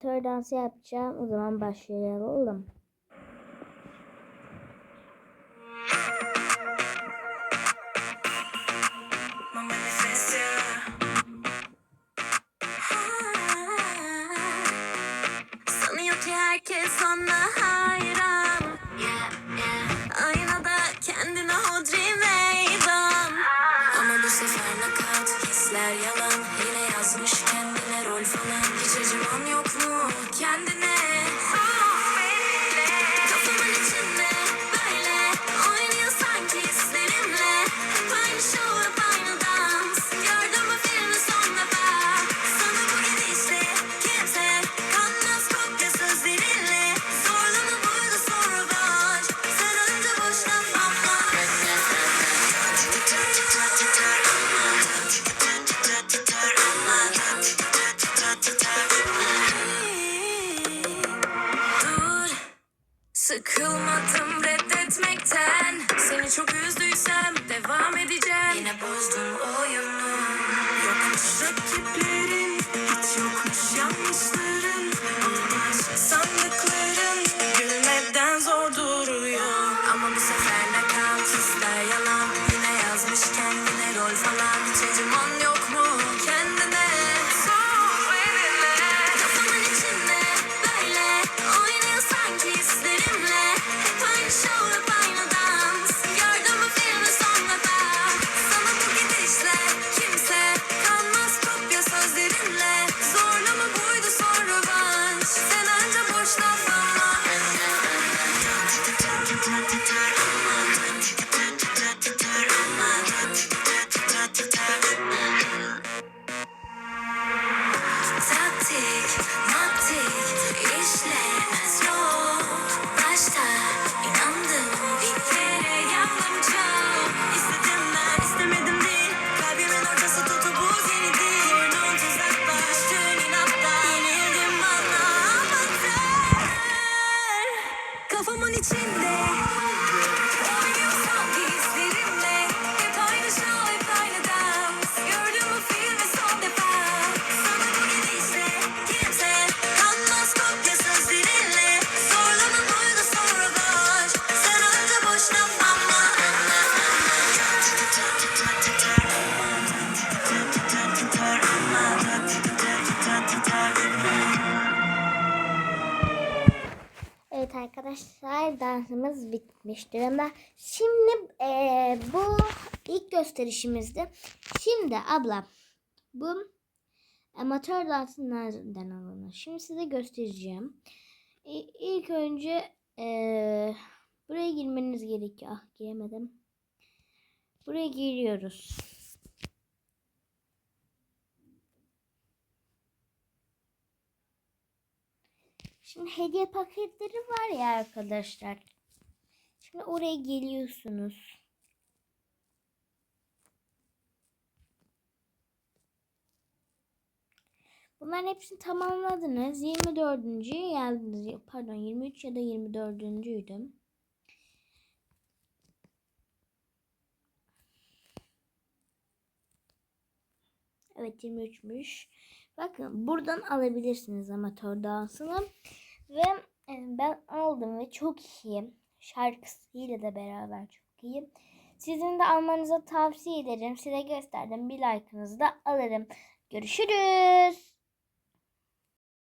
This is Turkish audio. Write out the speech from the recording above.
Tör dansı yapacağım. O zaman başlayalım. Sanıyor ki herkes ona hayran. Aynada kendine hodri kendine? Sıkılmadım reddetmekten. Seni çok üzdüysem devam edeceğim. Yine bozdum oyunu. Yokmuş rakiplerin Hiç yokmuş yanlışların. Olmaz sandıkların Gülmeden zor duruyor. Ama bu sefer nakal hisler yalan. Yine yazmış kendine rol falan. Hiç acıman Evet arkadaşlar dansımız bitmiş durumda. Şimdi eee, bu ilk gösterişimizdi. Şimdi abla bu amatör dansın nereden alınır? Şimdi size göstereceğim. İ- İlk önce eee, buraya girmeniz gerekiyor. Ah giremedim. Buraya giriyoruz. Şimdi hediye paketleri var ya arkadaşlar. Şimdi oraya geliyorsunuz. Bunların hepsini tamamladınız. 24. geldiniz. Pardon 23 ya da 24.'üydüm. Evet 23'müş. Bakın buradan alabilirsiniz amatör dansını. Ve e, ben aldım ve çok iyi. Şarkısıyla da beraber çok iyi. Sizin de almanızı tavsiye ederim. Size gösterdim. Bir like'ınızı da alırım. Görüşürüz.